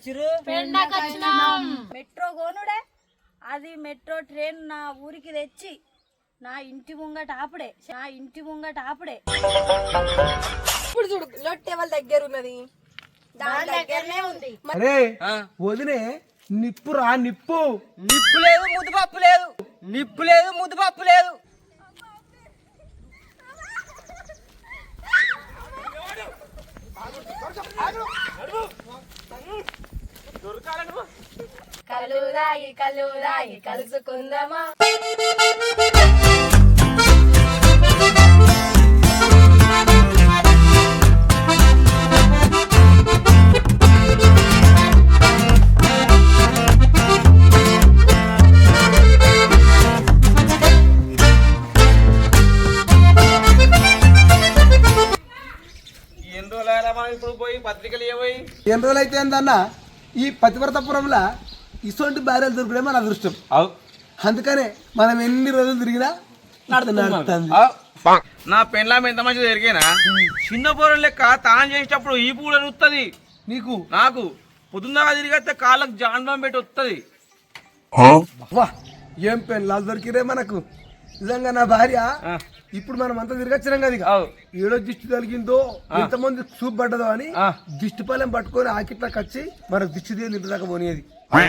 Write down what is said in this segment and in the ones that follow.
వచ్చిరు మెట్రో కోనుడే అది మెట్రో ట్రైన్ నా ఊరికి తెచ్చి నా ఇంటి ముంగట ఆపుడే. నా ఇంటి ముంగట ఆపుడే. ఇప్పుడు చూడు లొట్టె వాళ్ళ దగ్గర ఉన్నది? దాని దగ్గరనే ఉంది. అరే వదినే నిప్పు రా నిప్పు. నిప్పు లేదు ముద్దుపప్పు లేదు. నిప్పు లేదు ముద్దుపప్పు లేదు. కళ్ళు దాగి కళ్ళు దాగి కలుసుకుందామా? ఎన్ని రోజులు అయితే ఏందన్న? ఈ పతివ్రతపురంలో ఇటువంటి భార్యలు దొరకడే మన అదృష్టం. అందుకనే మనం ఎన్ని రోజులు తిరిగినా నా పెండ్లాం ఎంత మంచిది ఎరిగేనా చిన్న పోరం లెక్క తాను చేసేటప్పుడు ఈ పూల వస్తుంది నీకు. నాకు పొద్దున్నగా తిరిగితే కాళ్ళకు జాండం పెట్టి వస్తుంది ఏం పెళ్ళాలు దొరికిరే మనకు? నిజంగా నా భార్య ఇప్పుడు మనం అంతా తిరగచ్చినాం కదా. ఏడో దిష్టి తగిలిందో ఎంతమంది చూపు పడ్డదో అని. దిష్టి పాలెం పట్టుకొని ఆకిట్లోకి వచ్చి మనకు దిష్టి తీయని ఇంటి దాకా పోనీది మన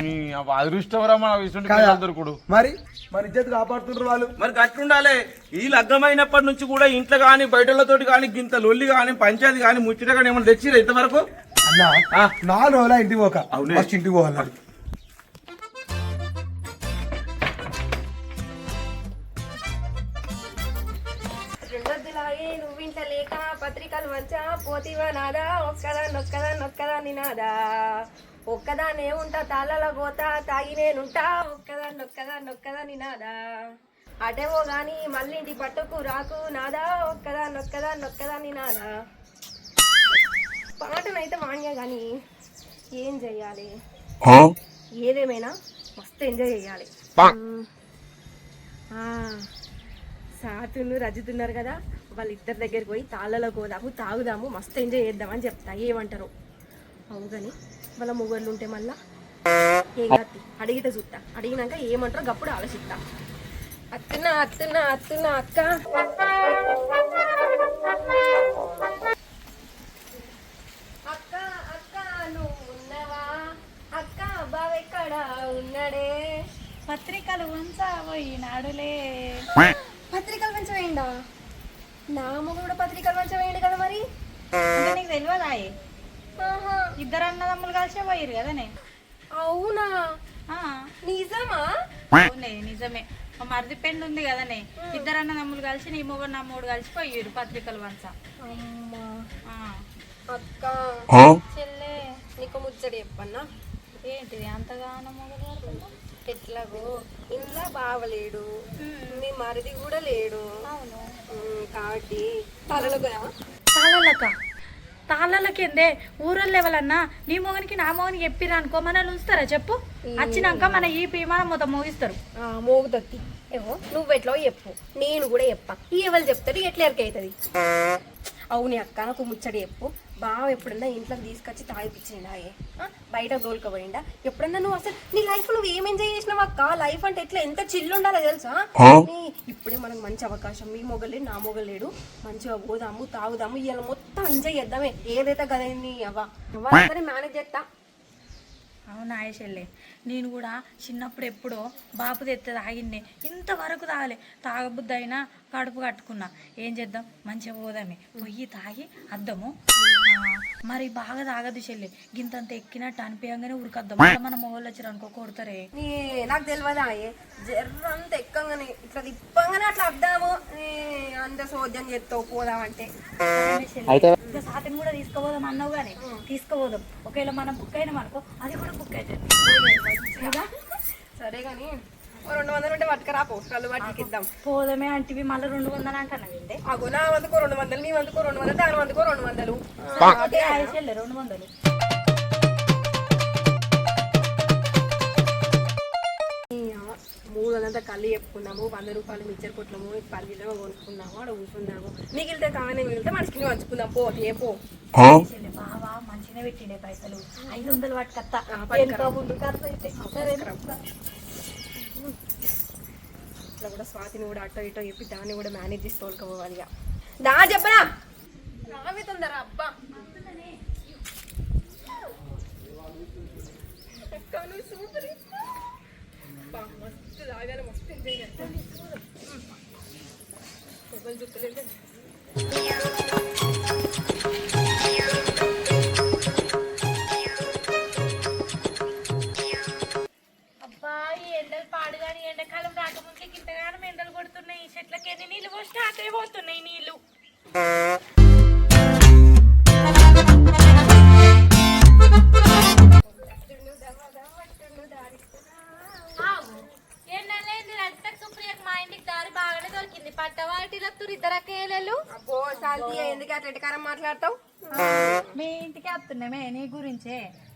మరి మన ఇజ్జత్ కాపాడుతుండ్రు వాళ్ళు. మరి గట్లుండాలి. ఈ లగ్గమైనప్పటి నుంచి కూడా ఇంట్లో కానీ బయటలతోటి కానీ గింత లొల్లి కానీ పంచాయతీ కానీ ముచ్చట కానీ ఏమైనా తెచ్చిరా ఇంతవరకు? అన్నా ఆ. నా రోజులా ఇంటికి పోక. ఫస్ట్ ఇంటికి పోవాలి పోతివా నాదా ఒక్కదా నొక్కదా నొక్కదా నినాదా ఒక్కదానే ఉంటా తాళ్ళలో పోతా తాగి నేనుంటా ఒక్కదా నొక్కదా నొక్కదా నినాదా అటేవో గాని మళ్ళీ పట్టుకు రాకు నాదా. ఒక్కదా నొక్కదా నొక్కదా నినాదా పాటనైతే వాణ్యా గాని ఏం చెయ్యాలి? ఏదేమైనా మస్తు ఎంజాయ్ చేయాలి సాతును రజుతున్నారు కదా. వాళ్ళిద్దరి దగ్గరికి పోయి తాళ్ళలో పోదాము తాగుదాము మస్తు ఎంజాయ్ చేద్దామని చెప్తా. ఏమంటారు? అవు కానీ వాళ్ళ మొగళ్ళు ఉంటే మళ్ళా ఏం కత్తి? అడిగితే చూస్తా. అడిగినాక ఏమంటారో గప్పుడు ఆలోచిస్తా. అత్తున్నా అత్తున్నా అత్తున్నా అక్క. అక్క అక్క నువ్వు ఉన్నవా? అక్క బావెక్కడ ఉన్నాడే? పత్రికలు ఉంచా పోయినాడులే. పత్రికలు మంచి నా కూడా పత్రికలు మంచి వేయండి కదా మరి? అంటే నీకు తెలియదాయే ఆహా, ఇద్దరు అన్నదమ్ములు కలిసే పోయిరు కదనే అవునా? ఆ, నిజమా? అవునే నిజమే. మా మరిది పెండు ఉంది కదనే ఇద్దరు అన్నదమ్ములు కలిసి నీ మొగడు నా మూడు కలిసి పోయిరు పత్రికలు వంచ అమ్మా. ఆ, అక్క చెల్లె నీకు ముచ్చడి చెప్పన్నా? ఏంటిది అంతగానో మొగలు? ఎట్లాగో ఇంట్లో బావలేడు మీ మరిది కూడా లేడు. కాబట్టి తాళలక తాళలకేందే? ఊరల్లో ఎవరన్నా నీ మొగనికి నా మొగనికి చెప్పిరా అనుకో మనల్ని ఉంచుతారా చెప్పు? వచ్చినాక మన ఈ మన మొత్తం మోగిస్తారు. మోగుదత్తి ఏమో నువ్వెట్లో చెప్పు. నేను కూడా చెప్పా. ఈ ఎవరు చెప్తారు ఎట్లా ఎరకైతుంది అవునే అక్క నాకు ముచ్చడి చెప్పు. బావ ఎప్పుడన్నా ఇంట్లోకి తీసుకొచ్చి తాగిపించిండా ఏ? ఆ? బయట దోలుకపోయిండా ఎప్పుడన్నా నువ్వు అసలు నీ లైఫ్ నువ్వు ఏం ఎంజాయ్ చేసినావు అక్క? లైఫ్ అంటే ఎట్లా? ఎంత చిల్లు ఉండాలో తెలుసా? ఇప్పుడే మనకు మంచి అవకాశం. మీ మొగలేడు నా మొగలేడు మంచిగా పోదాము తాగుదాము ఇవాళ మొత్తం ఎంజాయ్ చేద్దామే. ఏదైతే కదండి అవ్వ. అవ్వ మేనేజ్ చేస్తా అవునా ఆయేషల్లే. నేను కూడా చిన్నప్పుడు ఎప్పుడో బాపు తెత్తే తాగిండే. ఇంతవరకు తాగలే. తాగబుద్ది అయినా కడుపు కట్టుకున్నా. ఏం చేద్దాం? మంచిగా పోదామే. పొయ్యి తాగి అద్దము. మరి బాగా తాగదు చెల్లి. గింతంత ఎక్కినట్టు అనిపించగానే ఉరకద్దాం. మన మొగలు వచ్చారు అనుకో కొడతారే. నీ నాకు తెలియదా జర్రంత ఎక్కంగానే ఇట్లా తిప్పంగానే అట్లా అద్దాము. నీ అంత సోద్యం చేస్తావు పోదామంటే. ఇంకా సాతిని కూడా తీసుకుపోదాం అన్నావు కానీ తీసుకుపోదాం ఒకవేళ మనం బుక్ అయినాం అనుకో అది కూడా బుక్ అవుతుంది సరే కానీ ఓ రెండు వందలు ఉంటే పట్టుకరాపో కళ్ళు పట్టుకి ఇద్దాం. పోదామే అంటే మళ్ళీ రెండు వందలు అంటున్నావు ఏంటి అగో నా వంతుకో రెండు వందలు నీ వంతుకో రెండు వందలు దాని వంతుకో రెండు వందలు. రెండు వందలు. మూడు వందలంతా కళ్ళు చెప్పుకున్నాము వంద రూపాయలు మిచ్చర్ కొట్లము పల్లీలో కొనుక్కున్నాము అక్కడ కూర్చున్నాము. మిగిలితే కాగానే మిగిలితే మనకి పంచుకుందాం పో ఏ పో. బావా మంచిగా పెట్టిండే పైసలు. ఐదు వందలు ఇట్లా కూడా స్వాతిని కూడా అటో ఇటో చెప్పి దాన్ని కూడా మేనేజ్ చేసి తోలుకోవాలి ఇక. దా చెప్పరా రావే తొందర అబ్బా, మస్తు తాగాలి మస్తు ఎంజాయ్ చేయాలి ఎవరు చూస్తలేదు అబ్బా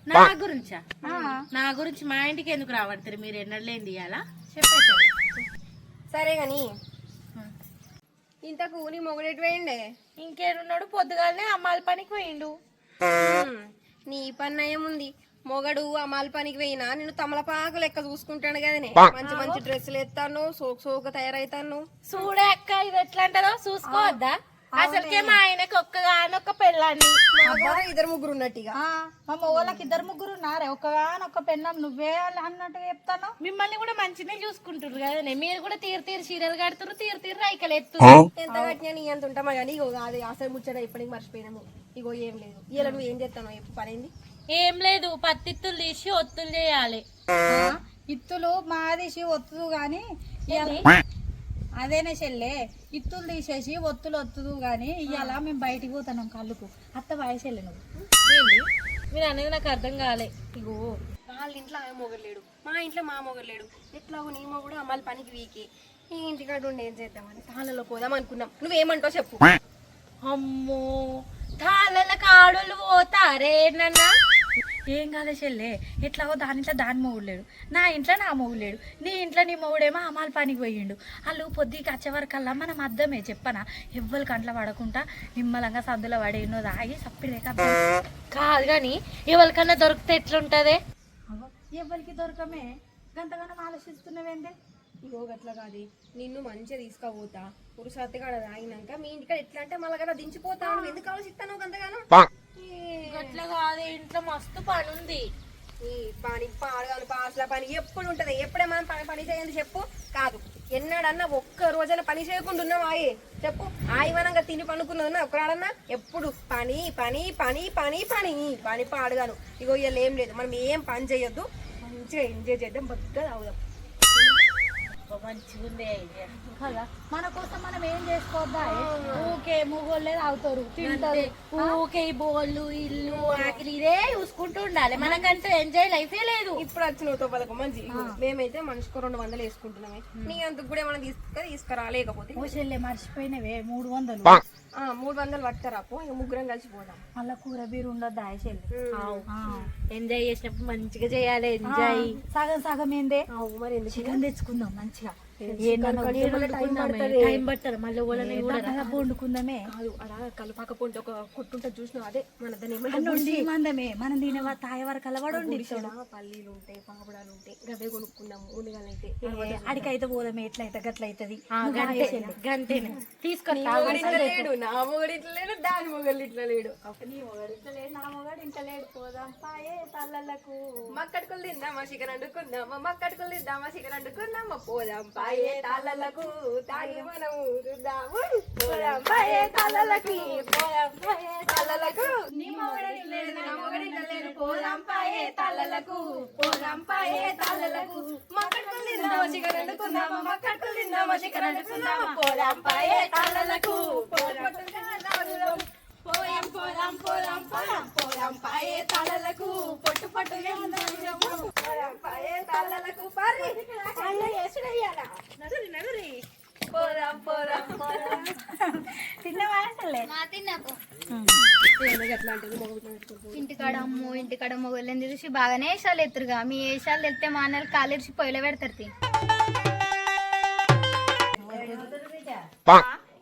నా గురించా? నా గురించి మా ఇంటికి ఎందుకు రావడతారు మీరు ఎన్నడలేంది ఇవాళ సరే గాని. ఇంతకు నీ మొగడెటు వేయండి ఇంకేడున్నాడు? పొద్దుగాలనే అమ్మాల పనికి పోయిండు. నీ పని ఏముంది మొగడు అమాల్ పనికి పోయినా నేను తమలపాకు లెక్క చూసుకుంటాను కదనే. మంచి మంచి డ్రెస్సులు ఎత్తాను సోకు సోకు తయారైతాను చూడే అక్క ఇది ఎట్లా అంటదో చూసుకోవద్దా? అసలుకే మా ఆయనకి ఒక్కగానొక్క పెళ్ళాన్ని. ఇద్దరు ముగ్గురు ఉన్నట్టుగా మా వాళ్ళకి ఇద్దరు ముగ్గురు ఉన్నారే. ఒక్కగానొక్క పెళ్ళం నువ్వే అన్నట్టుగా చెప్తాను. మిమ్మల్ని కూడా మంచిగా చూసుకుంటారు కదనే. మీరు కూడా తీరు తీరు చీరలు కడుతురు తీరు తీరు రైకలు ఎత్తు ఎంత కట్టినా నీ ఎంత ఉంటామా కానీ ఇగో అది అసలు ముచ్చట ఇప్పటికి మర్చిపోయినాము. ఇగో ఏం లేదు. ఇలా నువ్వు ఏం చేస్తాను ఎప్పుడు పనింది? ఏం లేదు పత్తిత్తులు తీసి ఒత్తులు చేయాలి. ఇత్తులు మాదేసి గాని ఇవాళ అదేనే చెల్లె ఇత్తులు తీసేసి ఒత్తులు ఒత్తుదు గాని ఇవాళ మేము బయటికి పోతున్నాం కళ్ళుకు. అత్త వయసెళ్ళి నువ్వు. ఏంది? మీరు అనేది నాకు అర్థం కాలే. ఇగో. వాళ్ళ ఇంట్లో ఆమె మొగలేడు మా ఇంట్లో మా మొగలేడు ఎట్లాగో నీ మొగుడు అమ్మాలి పనికి వీకి. ఈ ఇంటికాడ ఉండి ఏం చేద్దామని తాళ్ళలో పోదాం అనుకున్నాం. నువ్వేమంటావు చెప్పు. అమ్మో తాళ్ళకి ఆడోళ్ళు పోతారే నన్న? ఏం కాదే చెల్లె ఎట్లాగో దాని ఇంట్లో దాని మొగుడు లేడు. నా ఇంట్లో నా మొగుడు లేడు. నీ ఇంట్లో నీ మొగుడేమో అమ్మాలి పనికి పోయిండు. వాళ్ళు పొద్దుకి వచ్చే వరకల్లా మనం అద్దమే చెప్పనా? ఎవ్వరు కంట్లో పడకుండా నిమ్మలంగా సందులో పడేనో తాగి సప్పిలేక కాదు. కానీ ఎవరికన్నా దొరికితే ఎట్లుంటదే? ఎవరికి దొరకమే? గంతగానం ఆలోచిస్తున్నావేంటి ఇగో గట్ల కాదు. నిన్ను మంచిగా తీసుకుపోతా. పురుషార్థి కాడ తాగినాక మీ ఇంటికాడ ఎట్లా అంటే మళ్ళీ కదా దించిపోతా. నువ్వు ఎందుకు ఆలోచిస్తాను గంతగానో? అట్లా కాదు ఇంట్లో మస్తు పని ఉంది ఈ పని పాడగాను పాసల పని ఎప్పుడు ఉంటది? ఎప్పుడే మనం పని పని చేయండి చెప్పు. కాదు ఎన్నడన్నా ఒక్క రోజైనా పని చేయకుండా ఉన్నావా ఆయే చెప్పు ఆయవనంగా తిని పనుకున్నదన్నా ఒకరాడన్నా ఎప్పుడు? పని పని పని పని పని. పని పాడగాను ఇగో ఇవాళ ఏం లేదు. మనం ఏం పని చేయొద్దు. మంచిగా ఎంజాయ్ చేద్దాం. బగ్గా తాగుదాం. మంచిగా ఉంది ఐడియా కదా? మన కోసం మనం ఏం చేసుకోవద్దా? ఊకే మూగోళ్ళే తాగుతారు తింటారు. ఊకే ఈ బోళ్ళు ఇల్లు ఆకలి ఇదే చూసుకుంటూ ఉండాలి. మనకంటూ ఎంజాయ్ లైఫే లేదు. ఇప్పుడు వచ్చిన తో పథకం మంచి మేమైతే మనిషికి రెండు వందలు వేసుకుంటున్నామే. నీ అంతకు కూడా ఏమైనా తీసుకురా లేకపోతే మర్చిపోయినవే మూడు వందలు. మూడు వందలు పట్టుకరా పో ఇక ముగ్గురం కలిసి పోదాం. మళ్ళా కూర బీరు చెల్లె ఆ. ఎంజాయ్ చేసినప్పుడు మంచిగా చేయాలి ఎంజాయ్ సగం సగం ఏందే? మరి చికెన్ తెచ్చుకుందాం మంచిగా. వండుకుందామే కలుపాక పొంటి ఒక కొట్టుంటే చూసినావు అదే మన మందమే మనం తినే తాగే వరకు పల్లీలు ఉంటాయి పాపడాలు ఉంటాయి గవే కొనుక్కుందాం ఊనిగానైతే అడికైతే పోదామే ఎట్లయితే గట్లయితది. గంటేనే తీసుకొని మొగడు ఇట్లా లేడు నా మొగడు ఇట్లా లేడు దాని మొగడు ఇట్లా లేడు. నా మొగాడు ఇంత లేడు పోదాం పాయే తిందామా చికెన్ వండుకుందామా మక్కడికి తిందామా చికెన్ వండుకుందామా పోదాం పాయే తాళ్ళలకు తాగి మనము చూద్దాము పాయే తాళ్ళకి పోదాం పాయే తాళ్ళలకు నీ నా పోదాం పాయే తాళ్ళలకు పోదాం పాయే తాళ్ళలకు మక్కడికి తిందామా చికెన్ వండుకుందామా మక్కడికి తిందామా చికెన్ వండుకుందామా. పోదాం పాయే పోదాం పోదాం పోదాం పోదాం. పోదాం పాయే తాళలకు పొట్టు పోదాం పాయే తాళలకు పారి అయ్య యేసుడయ్యాలా నడురి నడురి పోదాం పోదాం తిన్నవా చెల్లె మా తిన్నాకు ఎందుకు ఎట్లా అంటది మొగలు ఇంటికాడ అమ్ము ఇంటికాడ మొగలని చూసి బాగానే వేషాలు ఎత్తురుగా. మీ వేషాలు వెళ్తే మా అన్నలు కాలేసి పొయ్యిలో పెడతారు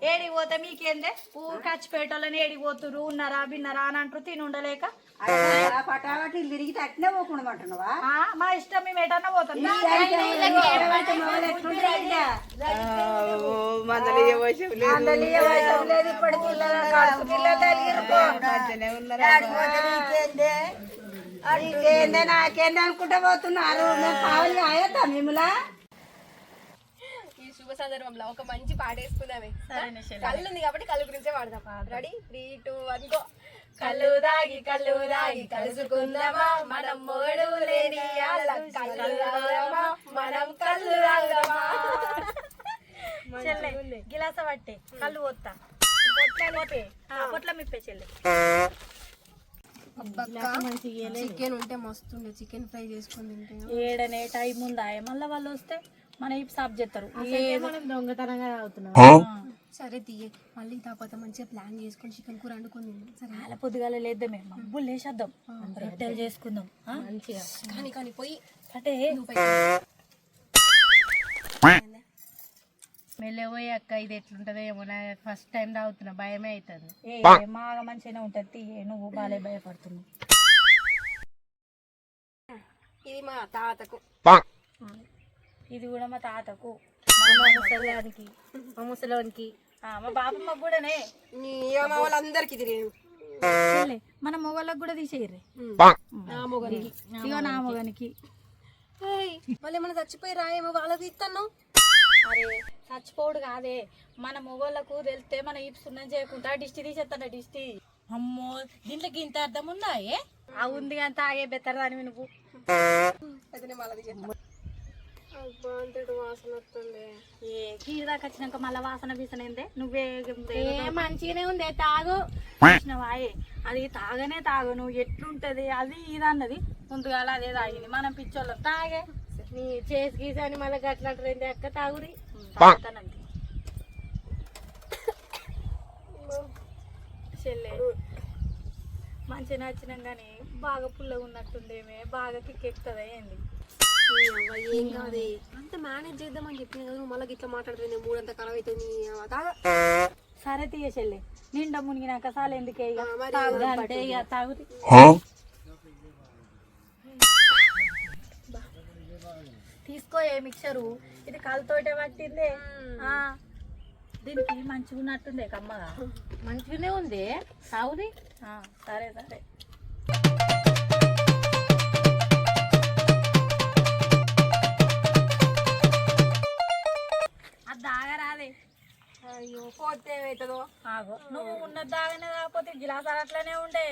తీ. ఏడి పోతే మీకేందే? ఊరు ఖర్చుపేటోళ్ళని ఏడి పోతురు ఉన్నారా బిన్నారా అని అంటారు తిని ఉండలేక. పటాపటి తిరిగి తట్టినే పోకుండా అంటున్నావా మా ఇష్టం మేము ఎటన్నా పోతాం. లేదు. ఇప్పటి పిల్లలు నీకేందే? అనుకుంటా పోతున్నారు. కావాలి మిమ్మల్ని? శుభ సందర్భంలో ఒక మంచి పాట వేసుకుందామే. కళ్ళు ఉంది కాబట్టి కళ్ళు గురించే వాడదాం ready three two one go కళ్ళు దాగి కళ్ళు దాగి కలుసుకుందామా? మనం మూడు లేని ఆళ్ళ కళ్ళు తాగుదామా మనం కళ్ళు తాగుదామా గిలాస పట్టే. కళ్ళు పోతా పొట్ల మిప్పే చెల్లె. చికెన్ ఉంటే మస్తుండే చికెన్ ఫ్రై చేసుకొని తింటే ఏడనే టైం ఉందా? మళ్ళీ వాళ్ళు వస్తే? మన ఈ సాబ్ చేస్తారు. దొంగతనంగా అవుతున్నాం. సరే తీయే. మళ్ళీ కాకపోతే మంచిగా ప్లాన్ చేసుకొని చికెన్ కూర వండుకొని. సరే. చాలా పొద్దుగాల లేద్దామే మబ్బులు లేచేద్దాం రొట్టెలు చేసుకుందాం. మంచిగా. కానీ కానీ పోయి అంటే మెల్లబోయి అక్క ఇది ఎట్లుంటదో ఏమో నా ఫస్ట్ టైం తాగుతున్నా భయమే అవుతుంది ఏ మాగా మంచిగానే ఉంటుంది తీయే. నువ్వు బాలే భయపడుతున్నావు. ఇది మా తాతకు. ఇది కూడా మా తాతకు. మా ముసలానికి. మా ముసలోనికి. మా బాపమ్మకు కూడానే. మా వాళ్ళందరికీ తిరిగి మన మొగళ్ళకు కూడా తీసేయర్రి. నా మొగనికి. ఇగో నా మొగనికి. వాళ్ళు ఏమైనా చచ్చిపోయి రాయేమో వాళ్ళకి ఇస్తాను అరే చచ్చిపోడు కాదే. మన మొగోళ్ళకు తెలిస్తే మన ఈ సున్నం చేయకుండా డిస్టి తీసేస్తాను డిస్టి అమ్మో దీంట్లోకి ఇంత అర్థం ఉందా ఏ? ఆ ఉంది కానీ తాగే బెత్తర దాని నువ్వు వాసన వస్తుంది. ఏ కీడు దాకా వచ్చినాక మళ్ళీ వాసన బీసన ఏందే నువ్వే ఏ మంచిగానే ఉంది తాగు. వాయే అది తాగనే తాగు నువ్వు ఎట్లుంటది? అది ఇది అన్నది. ముందుగాల అదే తాగింది. మనం పిచ్చోళ్ళం. తాగే. నీ చేసి గీసాని మళ్ళీ గట్ల అంటారు అక్క? తాగురి తాగుతానంతే చెల్లె మంచిగా నచ్చినాం కానీ బాగా పుల్లగా ఉన్నట్టుండేమే బాగా కిక్కెక్కుతుందా ఏంది? ఏం కాదే. అంత మేనేజ్ చేద్దామని చెప్పిన కదా నువ్వు మళ్ళీ ఇట్లా మాట్లాడుతుంది మూడంతా ఖరాబ్ అవుతుంది. తాగా సరే తీయ చెల్లె నిండా మునిగినాక సాలు ఎందుకే ఇక? ఆ, మరి తాగు అంటే ఇక తాగురి తీసుకో ఏ మిక్చరు ఇది కలతోటే పట్టిందే. ఆ, దీనికి మంచిగా ఉన్నట్టుందే కమ్మగా. మంచిగానే ఉంది. ఆ, సరే సరే. పోతే ఏమవుతుందో ఆగో. నువ్వు ఉన్న దాగనే కాకపోతే గిలాస్ అట్లనే ఉండే.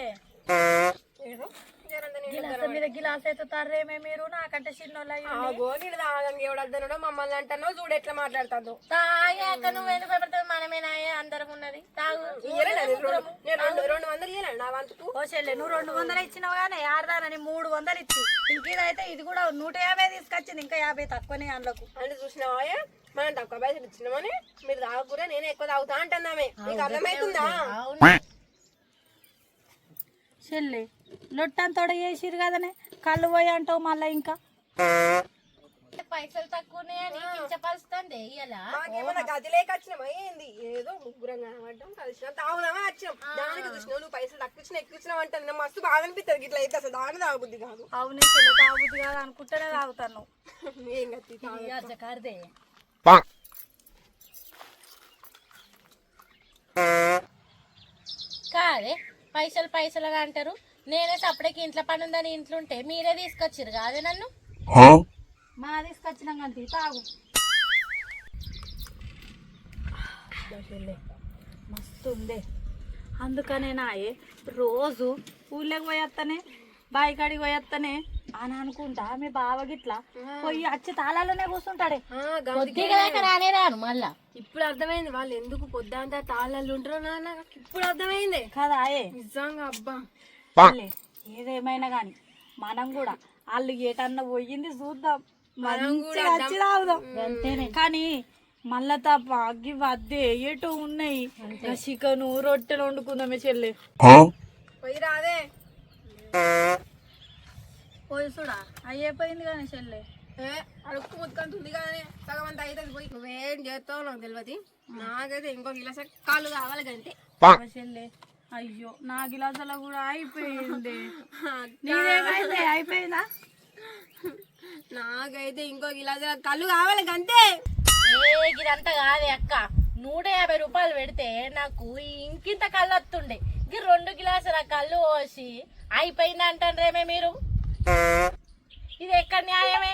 మీద గిలాస్ ఎత్తుతారేమే మీరు నాకంటే చిన్నోళ్ళు అయ్యి ఉండి. ఆగో నీళ్ళు ఎవడద్దనో మమ్మల్ని అంటానో చూడు ఎట్లా మాట్లాడుతుందో. తాగాక నువ్వు ఎందుకు భయపడతావు? మనమేనా అందరం ఉన్నది. తాగు రెండు వందలు ఇయ్యలేను నా వంతుకు. ఓ చెల్లె నువ్వు రెండు వందలు ఇచ్చినావు కానీ ఆడదానని మూడు వందలు ఇచ్చి. ఇంకేదైతే ఇది కూడా నూట యాభై తీసుకొచ్చింది ఇంకా యాభై తక్కువనే అందులోకు. అంటే చూసినావా మనం తక్కువ పైసలు ఇచ్చినామని మీరు తాగకూర నేను ఎక్కువ తాగుతా అంటున్నామే మీకు అర్థమవుతుందా చెల్లె లొట్టంతోడ చేసిరు కదనే. కళ్ళు పోయి అంటావు మళ్ళీ ఇంకా. పైసలు తక్కువనే అని కించపరుస్తుంది ఇలా మాకేమన్నా గది లేక వచ్చినామా? ఏంది? ఏదో ముగ్గురం కనబడ్డాం కలిసినాం తాగుదామా వచ్చినాం. దానికి చూసినావు నువ్వు పైసలు తక్కువ ఇచ్చిన ఎక్కువ ఇచ్చినావు అంటే మస్తు బాగా అనిపిస్తుంది ఇట్లా అయితే అసలు దాని తాగబుద్ధి కాదు. అవునే చెల్లె తాగుతుంది కదా అనుకుంటేనే తాగుతాను ఏం గతి తాగు. అజ్జకారిదే కాదే పైసలు పైసలుగా అంటారు. నేనే సపరేకి ఇంట్లో పని ఉందని ఇంట్లో ఉంటే మీరే తీసుకొచ్చిరు కాదే నన్ను? మా తీసుకొచ్చినాం కానీ తాగు. మస్తు ఉందే అందుకనే నాయే రోజు ఊళ్ళోకి పోయేస్తానే బావి కాడికి పోయేస్తానే అని అనుకుంటా. మీ బావ గిట్లా పోయి వచ్చి తాళాలోనే కూర్చుంటాడే రానే రాను మళ్ళా. ఇప్పుడు అర్థమైంది వాళ్ళు ఎందుకు పొద్దంతా తాళ్ళల్లో ఉంటారో నాన్న? ఇప్పుడు అర్థమైంది. కదా నిజంగా అబ్బా. ఏదేమైనా గాని మనం కూడా వాళ్ళు ఏటన్నా పోయింది చూద్దాం. మంచిగా కానీ మళ్ళా తప్ప అగ్గి వద్దే ఏటో ఉన్నాయి. చికెను రొట్టెలు వండుకుందామే చెల్లె. పోయి రాదే. పోయిసుడా అయ్యిపోయింది కానీ చెల్లె. ఏ అడుక్కు ముత్తుకంటుంది కానీ సగం అంతా అవుతుంది పోయి. నువ్వేం చేస్తావు నాకు తెలియదు నాకైతే ఇంకో గిలాస కాళ్ళు కావాలి గంతే. చెల్లె. అయ్యో నా గిలాసాల కూడా అయిపోయింది. నీదేమైంది? అయిపోయిందా? నాకైతే ఇంకో గిలాస కళ్ళు కావాలి ఏ ఇదంతా కాదే అక్క. నూట యాభై రూపాయలు పెడితే నాకు ఇంకింత కళ్ళు వస్తుండే. ఇది రెండు గిలాసుల కళ్ళు పోసి అయిపోయింది అంటారేమే మీరు ఇది ఎక్కడ న్యాయమే?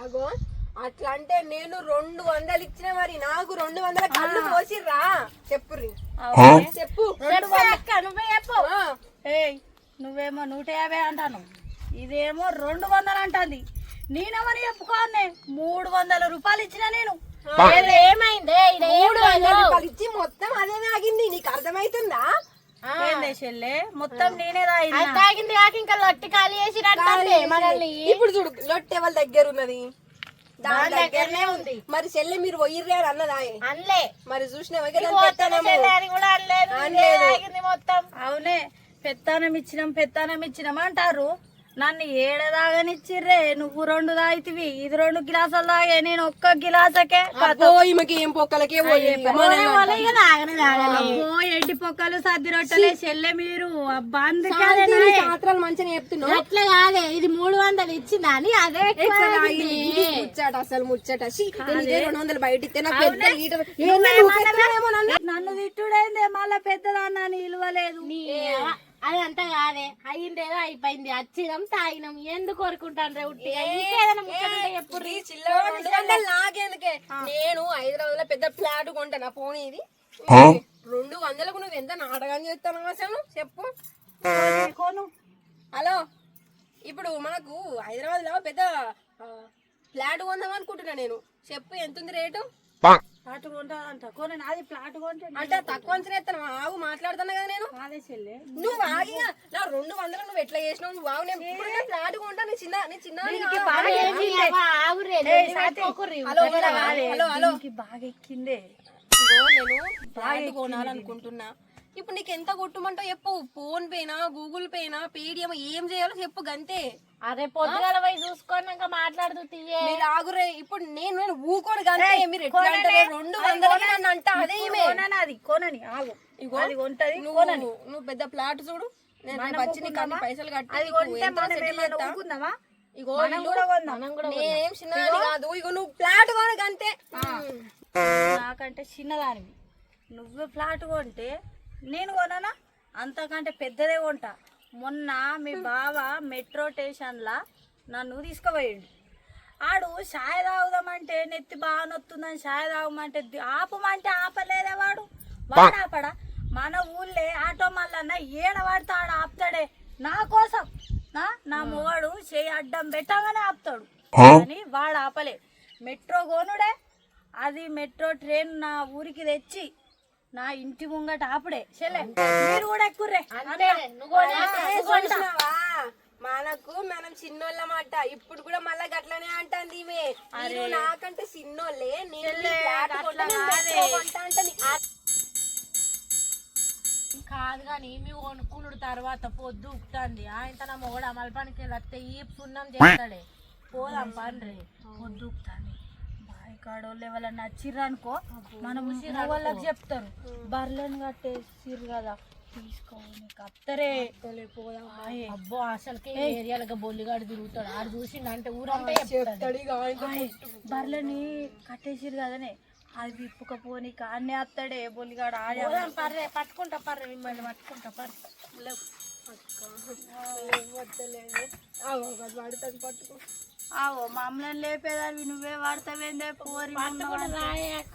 ఆగో. అట్లా అంటే నేను రెండు వందలు ఇచ్చిన మరి నాకు రెండు వందల కళ్ళు పోసి రా చెప్పుర్రి. చెప్పు. చెప్పే అక్క నువ్వే చెప్పు. ఆ, ఏయ్ నువ్వేమో నూట యాభై అంటాను. ఇదేమో రెండు వందలు అంటుంది. నేనేమని చెప్పుకోనే మూడు వందల రూపాయలు ఇచ్చిన నేను. ఏమైందే? మూడు వందల. రూపాయలు ఇచ్చి మొత్తం అదే ఆగింది నీకు అర్థమైతుందా? మొత్తం నేనే రాయినా అది తాగింది కాక ఇంకా లొట్టి ఖాళీ చేసినట్టే మనల్ని. ఇప్పుడు చూడు లొట్టె వాళ్ళ దగ్గర ఉన్నది? దాని దగ్గరనే ఉంది. మరి చెల్లె మీరు పోయిర్రే అని అన్నదాయే అనలే. మరి అని కూడా అనలేదు. మొత్తం. అవునే పెత్తానం ఇచ్చినాం పెత్తానం ఇచ్చినాం అంటారు. నన్ను ఏడదాగనిచ్చిర్రే నువ్వు రెండు తాగితివి ఇది రెండు గిలాసాలు తాగే నేను ఒక్క గిలాసకే ఈమెకి ఏం పొక్కలకే పోయింది అబ్బో. ఎండి పొక్కలు సద్ది రొట్టెలే? చెల్లె మీరు పాత్రలు మంచిగా చెప్తున్నావు? అట్లా కాదే ఇది మూడు వందలు ఇచ్చిందా అని అదే ముచ్చట అసలు ముచ్చట. రెండు వందలు బయట నన్ను? తిట్టుడైందే మళ్ళా పెద్దదాన్ని ఇలువలేదు. నీ అది అంతా కాదే. అయ్యిందేదో అయిపోయింది. వచ్చినాం తాగినాం ఎందుకు కోరుకుంటాను రే ఉట్టి? ఎప్పుడు నాకెందుకే? నేను హైదరాబాద్లో పెద్ద ఫ్లాట్ కొంటాను పోనీ ఇది. రెండు వందలకు నువ్వు ఎంత నాటకం చేస్తాను అసలు? చెప్పు. కొను. హలో. ఇప్పుడు మనకు హైదరాబాద్లో పెద్ద ఫ్లాట్ కొందాం అనుకుంటున్నా నేను. చెప్పు ఎంత ఉంది రేటు ప్లాట్ కొంటానంట. కొని నాది ప్లాట్ కొంటే అంటే తక్కువ అంచనా ఎత్తాను. ఆగు మాట్లాడుతున్నా కదా నేను. కాదే చెల్లె. నువ్వు ఆగి నా రెండు వందలు నువ్వు ఎట్లా చేసినావు? నువ్వు ఆగు నేను ఇప్పుడు నేను ఫ్లాట్ కొంటా నీ చిన్న నీ చిన్న. హలో హలో హలో బాగా ఎక్కిందే. నేను కొనాలనుకుంటున్నా. ఇప్పుడు నీకు ఎంత కొట్టుమంటావు చెప్పు. ఫోన్ పేనా గూగుల్ పేనా పేటిఎం ఏం చేయాలో చెప్పు గంతే. అదే పొద్దుగాల పోయి చూసుకున్నాక మాట్లాడుతూ తీయే. మీరు ఆగురే. ఇప్పుడు నేను నేను ఊకోడు గంతే. మీరు ఎట్లా అంటారు? రెండు వందలకి నన్ను అంట అదే ఈమె. కొనని అది కొనని ఆగు. ఇగో అది కొంటది నువ్వు నువ్వు పెద్ద ప్లాట్ చూడు. నేను రేపు వచ్చి నీకు అన్ని పైసలు కట్టి అది కొంటే మనం ఇగో మనం ఇల్లు, కూడా కొందాం. నేనేం కాదు. ఇగో నువ్వు ఫ్లాట్ కొనకు అంతే నాకంటే చిన్నదానివి. నువ్వు ఫ్లాట్ కొంటే నేను కొననా అంతకంటే పెద్దదే కొంటా. మొన్న మీ బావ మెట్రో స్టేషన్లా నన్ను తీసుకుపోయిండు. ఆడు షాయ్ తాగుదామంటే నెత్తి బాగా నొత్తుందని షాయ్ తాగమంటే ఆపమంటే ఆపలేదే వాడు. వాడు ఆపడా మన ఊళ్ళే ఆటో మల్లన్న ఏడ పడితే ఆడ ఆపుతాడే. నా కోసం. నా నా మొగడు చేయి అడ్డం పెట్టగానే ఆపుతాడు. కానీ వాడు ఆపలే. మెట్రో కోనుడే. అది మెట్రో ట్రైన్ నా ఊరికి తెచ్చి నా ఇంటి ముంగట ఆపుడే చెల్లె. మీరు కూడా ఎక్కుర్రే? మనకు మనం చిన్నోళ్ళమాట. ఇప్పుడు కూడా మళ్ళా గట్లనే అంటాంది ఈమె. నాకంటే చిన్నోళ్ళే. కాదు కానీ మీ కొనుక్కునుడు తర్వాత పొద్దు ఉక్తుంది. ఆయన తన మొగడు అమలపానికి వస్తే ఈ పుణ్యం చేస్తాడే. పోదాం పండ్రి పొద్దు కాడోళ్ళు ఎవరన్నా నచ్చిర్రనుకో మనం వాళ్ళకి చెప్తారు. బర్రెలను కట్టేసిర్రు కదా తీసుకోని కత్తరే. అబ్బో అసలుకే ఏరియాలుగా బొల్లిగాడు తిరుగుతాడు. ఆడు ఊరంతా ఇక ఆయనతో ఆయ్, బర్రెలని కట్టేసిర్రు కదనే అది విప్పుకపోని కాన్నే అత్తడే బొల్లిగాడు ఆడే పర్రే పట్టుకుంటా పర్రే మిమ్మల్ని పట్టుకుంటా పర్రే. వాడుతుంది పట్టుకో. ఆవో మమ్మల్ని లేపేదాన్ని నువ్వే వాడతావేందే? పోరి పట్టుకుంటా రాయే అక్క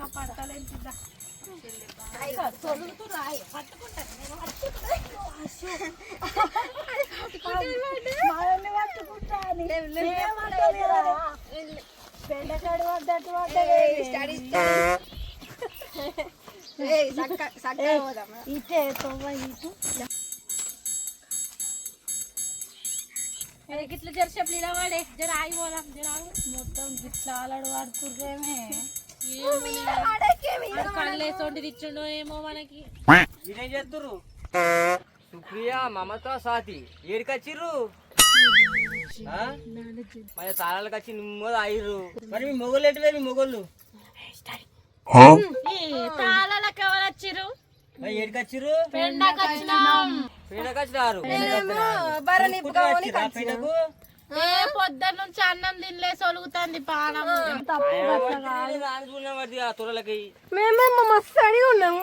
ఇట్లా జర చెప్పలు ఇలా వాడే. జర ఆగి పోదాం జర మొత్తం గిట్లా ఆలడు ఇచ్చిండో ఏమో మనకి. ఇదేం చేస్తుర్రు? సుప్రియ మమత సాతి ఏడికొచ్చిర్రు? మరి తాళాలకు వచ్చి నిమ్మది ఆయిర్రు మరి మీ మొగలు ఎటువే మీ మొగోళ్ళు? వచ్చిర్రు వచ్చినాం పీడకొచ్చినారు పీడకు ఏ పొద్దున్న నుంచి అన్నం తినలే సొలుగుతుంది పానం. రానుకున్నాం ఆ తురలకి మేమేమో మస్తు అడిగి ఉన్నాము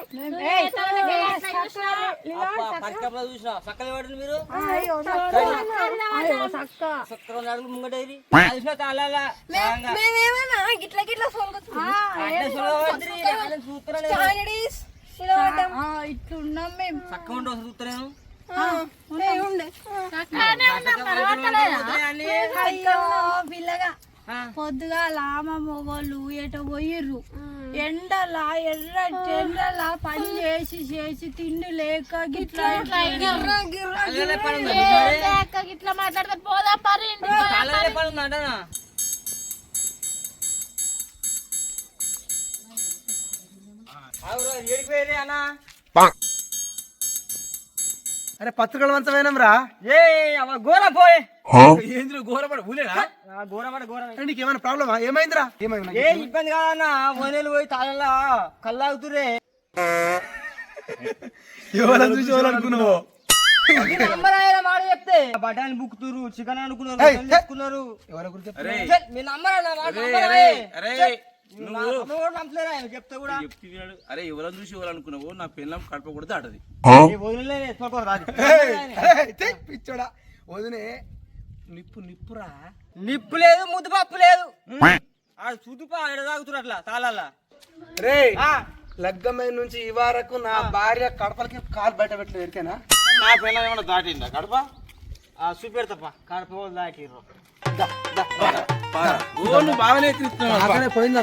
మేమేమన్నా గిట్ల గిట్ల ఇట్లున్నాం మేము. పిల్లగా పొద్దుగా లామ మొగోళ్ళు ఎటో పోయిర్రు. ఎండలా ఎర్ర ఎండలా పని చేసి చేసి తిండి లేక గిట్లా గిట్లా మాట్లాడితే పోదా పరి అరే పత్రికల వంతమైనం రా ఏ అవ గోర పోయే. ఏంద్ర ఘోరపడ ఊలేనా? గోరపడ గోర నీకు ఏమైనా ప్రాబ్లమా? ఏమైందిరా? ఏమైంది ఏ ఇబ్బంది కాదన్నా వనేలు పోయి తాళాల కల్లాగుతురే ఎవరైనా చూసి ఎవరు అనుకున్నావు? నంబర్ ఆయన మాట చెప్తే. బఠాని బుక్కుతురు చికెన్ అనుకున్నారు ఎవరి గురించి అరే ఎవరని చూసి ఎవరు అనుకున్నావు నా పిల్లం కడప కూడా దాటది ఈ వదిలే ఎత్తుకోరు రాదు ఏయ్, ఏయ్, ఛీ, పిచ్చోడా. వదినే నిప్పు నిప్పురా. నిప్పు లేదు ముద్దు పప్పు లేదు. ఆ సుదుపా ఎడ తాగుతురు అట్లా తాళాల. రే లగ్గమైన నుంచి ఈ వరకు నా భార్య కడపలకి కాలు బయట పెట్టలేదు ఎరికేనా? నా పిల్లం ఏమన్నా దాటిందా? కడప? ఆ చూపెడు తప్ప కడప నువ్వు బాగానే పోయిందా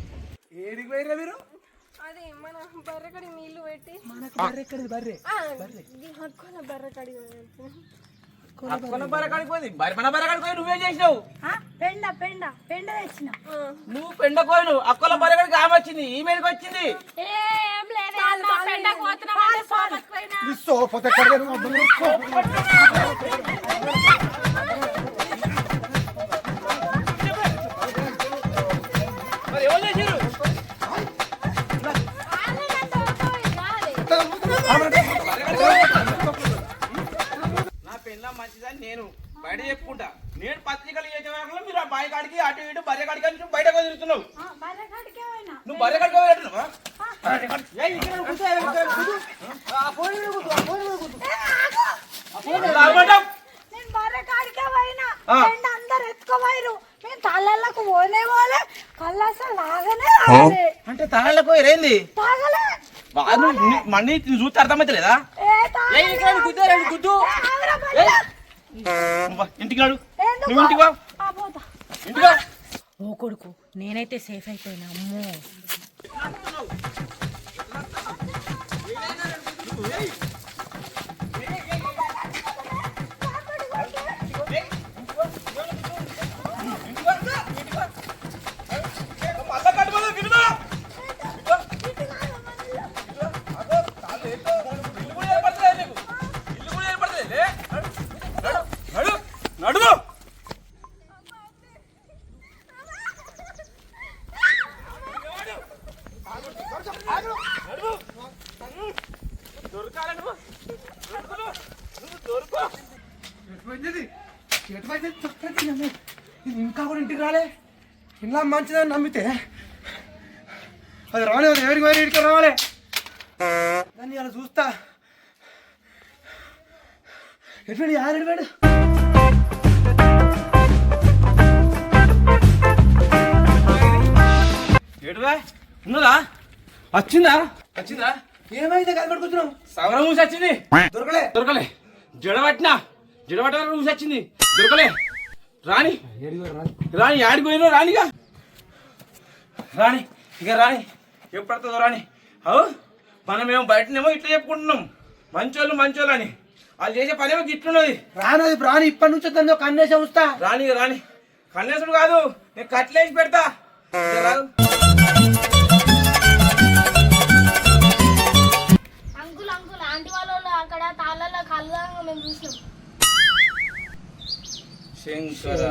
ఏడికి పోయిరా మీరు? అది మన బర్రెకడి నీళ్ళు పెట్టి. మనకు బర్రె. బర్రె. హక్కున బర్రెకడి అక్కన బరకాడికి పోయింది. బరి- మన బరకాడికి పోయి నువ్వేం చేసినావు? ఆ, పెండ పెండ పెండ తెచ్చిన. నువ్వు పెండకోయిను అక్కల బరకాడికి ఆమె వచ్చింది. ఈమెకి వచ్చింది. ఏం లేదు పోతున్నామంటే బయట చెప్పుకుంటా. నేను పత్రికలు చేసే వరకు మీరు ఆ బాయి కాడికి అటు ఇటు బర్రె కాడికి అని నువ్వు బయట తిరుగుతున్నావు ఆ, బర్రెకాడికే పోయినా. నువ్వు బర్రె కాడికి రాలే అంటే తాళ్ళకు పోయిరేంది? మనీ చూస్తే అర్థమైతలేదా? ఏ ఏ, నువ్వు? ఇంటికి ఇంటికి ఓ కొడుకు నేనైతే సేఫ్ అయిపోయినా అమ్మో. చాలా మంచిదని నమ్మితే అది రాలేదు ఎవరికి వారి ఇడికి రావాలి. దాన్ని అలా చూస్తా. ఎటువంటి యారు ఎడివాడు ఏడువా? ఉన్నదా? వచ్చిందా? వచ్చిందా? ఏమైతే కనబడుకుంటున్నావు సవరం ఊసి వచ్చింది. దొరకలే. దొరకలే. జడబట్టినా జడబట్ట ఊసి వచ్చింది. దొరకలే. రాణి రాణి ఆడిపోయినా రాణిగా రాణి ఇక రాణి ఎప్పుడు వస్తుందో రాణి? అవు మనమేమో బయటనేమో ఇట్లా చెప్పుకుంటున్నాం. మంచోళ్ళు మంచోళ్ళు అని వాళ్ళు చేసే పనేమో గిట్లున్నది. రానది ప్రాణి ఇప్పటి నుంచి వద్దందో కన్నేసి ఉంచుతా. రాణి రాణి. కన్నేసుడు కాదు నేను కట్లేసి పెడతా. రాదు అంకుల్ అంకుల్ ఆంటీ వాళ్ళ అక్కడ తాళ్ళలో కళ్ళు మేము చూసినాం. శంకర.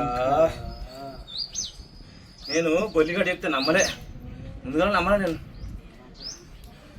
నేను బొల్లిగా చెప్తే నమ్మలే. ముందుగా నమ్మలే నేను.